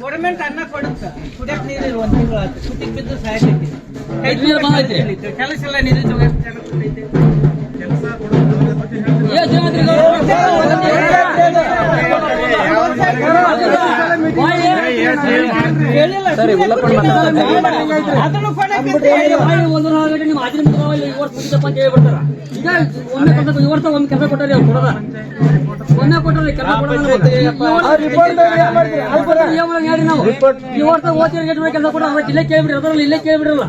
Government ಅನ್ನ ಕೊಡುತ್ತ ಕುಡಿಯಕ್ ಒಂದ್ ತಿಂಗಳು ಆಯ್ತು ಕುತ್ತಿಗೆ ಬಿದ್ದು ಸಾಯ್ತೈತಿ ಕೈ ನೀರು ಬಂದೈತಿ. ಕೆಲಸ ಎಲ್ಲ ನೀರು ತಗೊಂಡ್ ಜನ ಕುಡಿತೈತಿ. ಏ ಶ್ರೀಮಂತರಿಗೆ ಹೇಳಿಲ್ಲ, ಸರಿ, ಉಲ್ಲಪ್ಪಣ್ಣ ಮಾತಾಡ್ತಾರೆ. ಅದನ್ನು ಕೊಡಕ್ಕೆ ಒಂದು ನಾಲ್ಕು ನಿಮ್ಮ ಆಚರಣೆ ಮುಗಿದವ, ಈ ವರ್ಷ ಮುಗಿದಪ್ಪ ಅಂತ ಹೇಳ್ಬಿಡ್ತಾರ ಈಗ ಒಮ್ಮೆ ಕೆಲಸ ಈ ವರ್ಷ ಒಮ್ಮೆ ಕೆಲಸ ಕೊಟ್ಟಾರೆ ಅವ್ರು ಕೊಡೋದ ಒಮ್ಮೆ ಕೊಟ್ಟರೆ ಕೆಲಸ ಕೊಡೋ ಇಲ್ಲೇ ಕೇಳ್ಬಿಡ್ರಿ. ಅದ್ರಲ್ಲಿ ಇಲ್ಲೇ ಕೇಳ್ಬಿಡ್ರಲ್ಲ.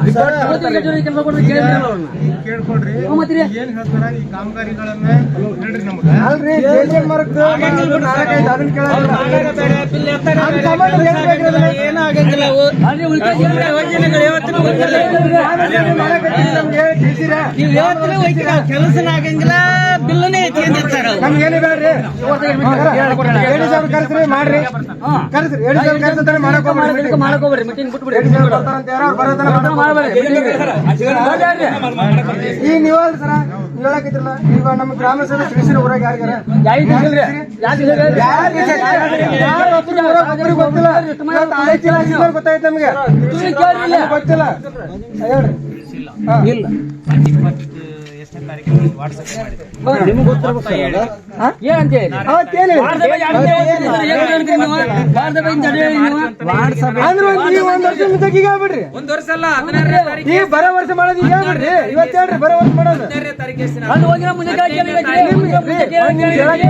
ಓದಿಗೆ ಕೆಲಸ ಕಾಮಗಾರಿಗಳನ್ನ ನಮ್ಗ ಅಲ್ರಿ ಜೇಜೆ ಮರಕ್ಕೆ ನಾಲ್ಕೈದು ಅದನ್ನ ಕೇಳಲ್ಲ ಆಗಾಗ ಬಿಲ್ ಎತ್ತಾಗ ಬೇಡ, ಏನೂ ಆಗಂಗಿಲ್ಲ. ನೀವು ಯಾವತ್ತಿಗೂ ಹೋಗ್ತೀರ, ಕೆಲಸನ ಆಗಂಗಿಲ್ಲ ಬಿಲ್ಲನೇ ಎತ್ಕೊಂಡಿರ್ತಾರ ಬೇಡ್ರಿ? ಏಳು ಕರೆಸ್ರಿ ಮಾಡ್ರಿ ಕರೆಸ್ರಿ ಏಳು ಸಾವಿರ ಕರೆಸ್ತಾರೆ ಮಾಡಕ್ ಹೋಗ್ಬೇಡಿ ಮಾಡಕ್ ಹೋಗ್ಬೇಡಿ ಮೀಟಿಂಗ್ ಬಿಟ್ಬಿಡಿ ಬರ್ತಾರಂತ ಯಾರೋ ಬರೋದನ್ನ ಮಾಡ್ಬೇಡ್ರಿ ಈಗ ನೀವು ಸರ ನೀವು ಹೇಳಕತ್ತಿರಲ್ಲ ಈಗ ನಮ್ಮ ಗ್ರಾಮ ಸಭೆ ತಿಳಿಸಿರಿ ಊರಾಗ ಯಾರಿಗಾರ ಯಾರು ಗೊತ್ತಿಲ್ಲ ಗೊತ್ತಾಯ್ತು ನಮ್ಗೆ ಗೊತ್ತಿಲ್ಲ ಹೇಳ್ರಿ ಹಾ. ಒಂದ್- ಈ ಒಂದ್ ವರ್ಷ ಮುಂಚೆಗೆ ಈಗ ಆಗ್ಬಿಡ್ರಿ. ಒಂದ್ ವರ್ಷ ಅಲ್ಲ ಹದಿನಾರನೇ ತಾರೀಕು ಈ ಬರೋ ವರ್ಷ ಮಾಡೋದು ಈಗ ಆಗ್ಬಿಡ್ರಿ. ಇವತ್ತು ಹೇಳ್ರಿ ಬರೋ ವರ್ಷ ಮಾಡೋದು. ಹದಿನಾರನೇ ತಾರೀಕು ಅಲ್ಲಿ ಹೋಗಿನ ಮುಂದೆ ಕೆಳಗೆ ಕೆಳಗೆ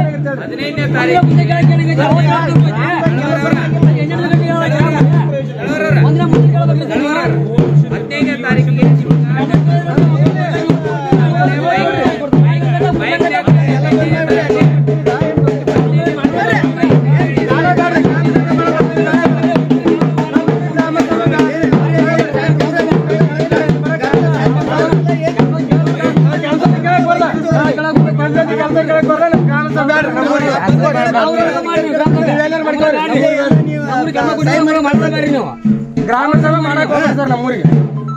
ಗ್ರಾಮ ಸಭೆ ಮಾಡಕ್ ಹೋಗ್ರಿ ಸರ್ ನಮ್ಮೂರಿಗೆ.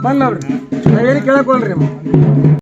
ಬಂದ್ ನೋಡ್ರಿ ನಾವೇನು ಕೇಳಕ್ ಹೋಗ್ರಿ